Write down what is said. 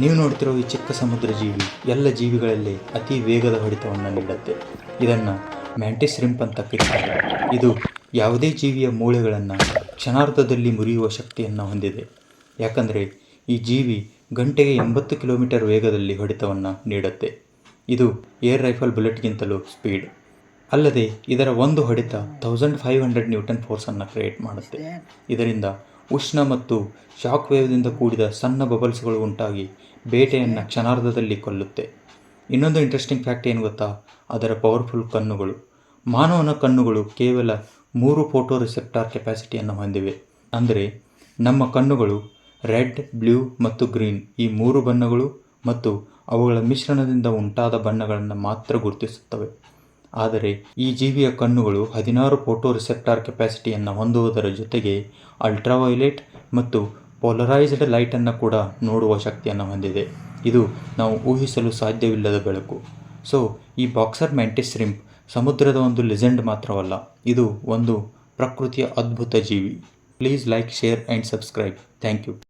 ನೀವು ನೋಡ್ತಿರೋ ಈ ಚಿಕ್ಕ ಸಮುದ್ರ ಜೀವಿ ಎಲ್ಲ ಜೀವಿಗಳಲ್ಲಿ ಅತಿ ವೇಗದ ಹೊಡೆತವನ್ನು ನೀಡುತ್ತೆ ಇದನ್ನು ಮ್ಯಾಂಟಿಸ್ ರಿಂಪ್ ಅಂತ ಕರೀತಾರೆ. ಇದು ಯಾವುದೇ ಜೀವಿಯ ಮೂಳೆಗಳನ್ನು ಕ್ಷಣಾರ್ಧದಲ್ಲಿ ಮುರಿಯುವ ಶಕ್ತಿಯನ್ನು ಹೊಂದಿದೆ. ಯಾಕಂದರೆ ಈ ಜೀವಿ ಗಂಟೆಗೆ ಎಂಬತ್ತು ಕಿಲೋಮೀಟರ್ ವೇಗದಲ್ಲಿ ಹೊಡೆತವನ್ನು ನೀಡುತ್ತೆ. ಇದು ಏರ್ ರೈಫಲ್ ಬುಲೆಟ್ಗಿಂತಲೂ ಸ್ಪೀಡ್. ಅಲ್ಲದೆ ಇದರ ಒಂದು ಹೊಡೆತ ತೌಸಂಡ್ ಫೈವ್ ಹಂಡ್ರೆಡ್ ನ್ಯೂಟನ್ ಫೋರ್ಸನ್ನು ಕ್ರಿಯೇಟ್ ಮಾಡುತ್ತೆ. ಇದರಿಂದ ಉಷ್ಣ ಮತ್ತು ಶಾಕ್ ವೇವ್ದಿಂದ ಕೂಡಿದ ಸಣ್ಣ ಬಬಲ್ಸ್ಗಳು ಉಂಟಾಗಿ ಬೇಟೆಯನ್ನು ಕ್ಷಣಾರ್ಧದಲ್ಲಿ ಕೊಲ್ಲುತ್ತೆ. ಇನ್ನೊಂದು ಇಂಟ್ರೆಸ್ಟಿಂಗ್ ಫ್ಯಾಕ್ಟ್ ಏನು ಗೊತ್ತಾ? ಅದರ ಪವರ್ಫುಲ್ ಕಣ್ಣುಗಳು. ಮಾನವನ ಕಣ್ಣುಗಳು ಕೇವಲ ಮೂರು ಫೋಟೋ ರಿಸೆಪ್ಟಾರ್ ಕೆಪಾಸಿಟಿಯನ್ನು ಹೊಂದಿವೆ. ಅಂದರೆ ನಮ್ಮ ಕಣ್ಣುಗಳು ರೆಡ್, ಬ್ಲೂ ಮತ್ತು ಗ್ರೀನ್ ಈ ಮೂರು ಬಣ್ಣಗಳು ಮತ್ತು ಅವುಗಳ ಮಿಶ್ರಣದಿಂದ ಉಂಟಾದ ಬಣ್ಣಗಳನ್ನು ಮಾತ್ರ ಗುರುತಿಸುತ್ತವೆ. ಆದರೆ ಈ ಜೀವಿಯ ಕಣ್ಣುಗಳು ಹದಿನಾರು ಫೋಟೋ ರಿಸೆಪ್ಟಾರ್ ಕೆಪಾಸಿಟಿಯನ್ನು ಹೊಂದುವುದರ ಜೊತೆಗೆ ಅಲ್ಟ್ರಾವೈಲೆಟ್ ಮತ್ತು ಪೋಲರೈಸ್ಡ್ ಲೈಟನ್ನು ಕೂಡ ನೋಡುವ ಶಕ್ತಿಯನ್ನು ಹೊಂದಿದೆ. ಇದು ನಾವು ಊಹಿಸಲು ಸಾಧ್ಯವಿಲ್ಲದ ಬೆಳಕು. ಸೊ, ಈ ಬಾಕ್ಸರ್ ಮ್ಯಾಂಟಿಸ್ ರಿಂಪ್ ಸಮುದ್ರದ ಒಂದು ಲೆಜೆಂಡ್ ಮಾತ್ರವಲ್ಲ, ಇದು ಒಂದು ಪ್ರಕೃತಿಯ ಅದ್ಭುತ ಜೀವಿ. Please like, share and subscribe. Thank you.